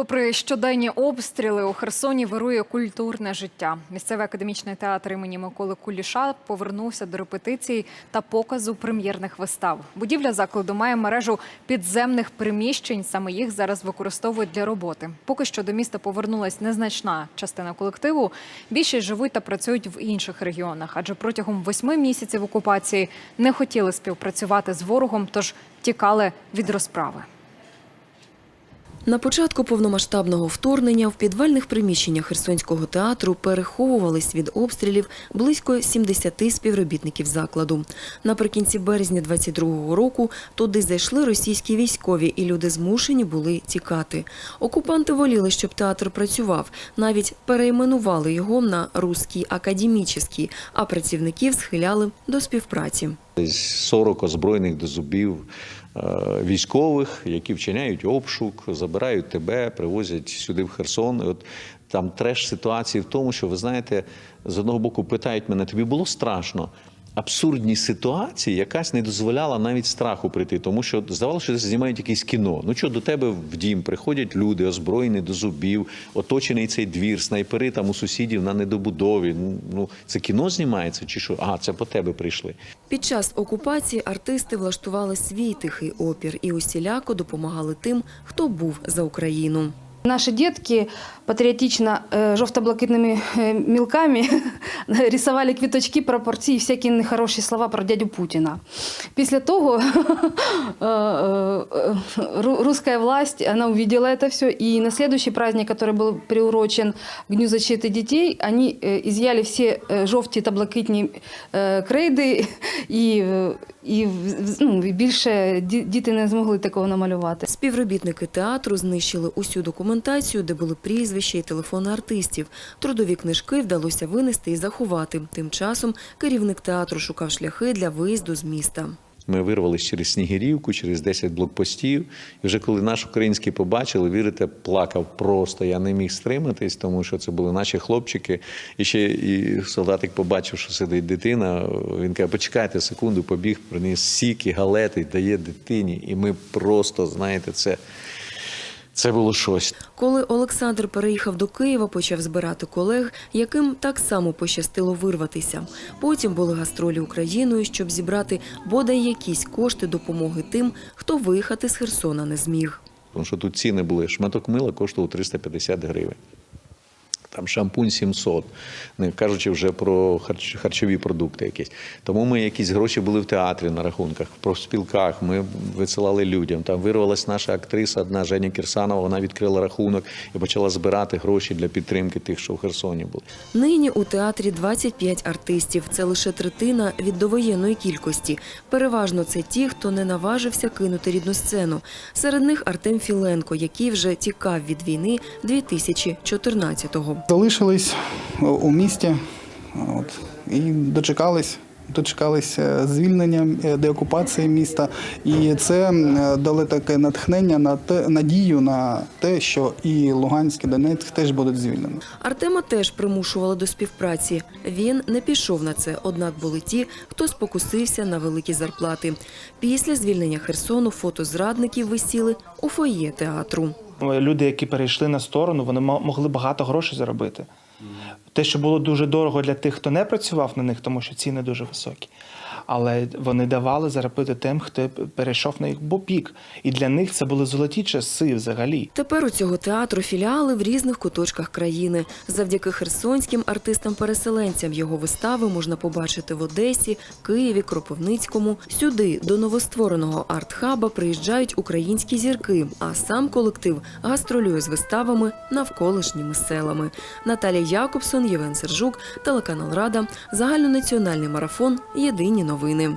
Попри щоденні обстріли у Херсоні вирує культурне життя. Місцевий академічний театр імені Миколи Куліша повернувся до репетицій та показу прем'єрних вистав. Будівля закладу має мережу підземних приміщень. Саме їх зараз використовують для роботи. Поки що до міста повернулась незначна частина колективу. Більшість живуть та працюють в інших регіонах, адже протягом восьми місяців окупації не хотіли співпрацювати з ворогом, тож тікали від розправи. На початку повномасштабного вторгнення в підвальних приміщеннях Херсонського театру переховувались від обстрілів близько 70 співробітників закладу. Наприкінці березня 22-го року туди зайшли російські військові, і люди змушені були тікати. Окупанти воліли, щоб театр працював, навіть перейменували його на «Русський академічний», а працівників схиляли до співпраці. Десь 40 озброєних до зубів військових, які вчиняють обшук, забирають тебе, привозять сюди в Херсон. І от там треш ситуації в тому, що ви знаєте, з одного боку питають мене, тобі було страшно. Абсурдні ситуації якась не дозволяла навіть страху прийти, тому що здавалося, що знімають якесь кіно. Ну що до тебе в дім приходять люди, озброєні до зубів, оточений цей двір, снайпери там у сусідів на недобудові. Ну це кіно знімається чи що? Ага, це по тебе прийшли. Під час окупації артисти влаштували свій тихий опір і усіляко допомагали тим, хто був за Україну. Наши детки патриотично э, жовто-блакитными э, мелками рисували квіточки, прапорці і всякі нехороші слова про дядю Путіна. Після того э, э, ру- русская власть, она увидела это все, и на следующий праздник, который был приурочен к Дню защиты детей, они э, изъяли все э, жовті та блакитні э, крейди, і, е, і в- ну, і більше ді- діти не змогли такого намалювати. Співробітники театру знищили усю документацію, де були прізвища і телефони артистів. Трудові книжки вдалося винести і заховати. Тим часом керівник театру шукав шляхи для виїзду з міста. Ми вирвались через Снігирівку, через 10 блокпостів. І вже коли наш український побачили, вірите, плакав просто. Я не міг стриматись, тому що це були наші хлопчики. І ще і солдатик побачив, що сидить дитина. Він каже, почекайте секунду, побіг, приніс сіки, галети, дає дитині. І ми просто, знаєте, це, це було щось. Коли Олександр переїхав до Києва, почав збирати колег, яким так само пощастило вирватися. Потім були гастролі Україною, щоб зібрати бодай якісь кошти допомоги тим, хто виїхати з Херсона не зміг. Тому що тут ціни були. Шматок мила коштував 350 гривень. Там шампунь 700, не кажучи вже про харч- харчові продукти якісь. Тому ми якісь гроші були в театрі на рахунках, в профспілках, ми висилали людям. Там вирвалась наша актриса, одна Женя Кірсанова, вона відкрила рахунок і почала збирати гроші для підтримки тих, що в Херсоні були. Нині у театрі 25 артистів. Це лише третина від довоєнної кількості. Переважно це ті, хто не наважився кинути рідну сцену. Серед них Артем Філенко, який вже тікав від війни 2014-го. Залишились у місті от, і дочекались. Дочекались е, звільнення е, деокупації міста, і це е, дало таке натхнення на те, надію на те, що і Луганськ, і Донецьк теж будуть звільнені. Артема теж примушували до співпраці. Він не пішов на це, однак були ті, хто спокусився на великі зарплати. Після звільнення Херсону фото зрадників висіли у фоє театру. Люди, які перейшли на сторону, вони мо- могли багато грошей заробити. Те, що було дуже дорого для тих, хто не працював на них, тому що ціни дуже високі. Але вони давали заробити тим, хто перейшов на їх бопік. І для них це були золоті часи взагалі. Тепер у цього театру філіали в різних куточках країни. Завдяки херсонським артистам-переселенцям його вистави можна побачити в Одесі, Києві, Кропивницькому. Сюди до новоствореного арт-хаба приїжджають українські зірки, а сам колектив гастролює з виставами навколишніми селами. Наталія Якобсон, Євген Сержук, телеканал Рада, загальнонаціональний марафон. Єдині новини.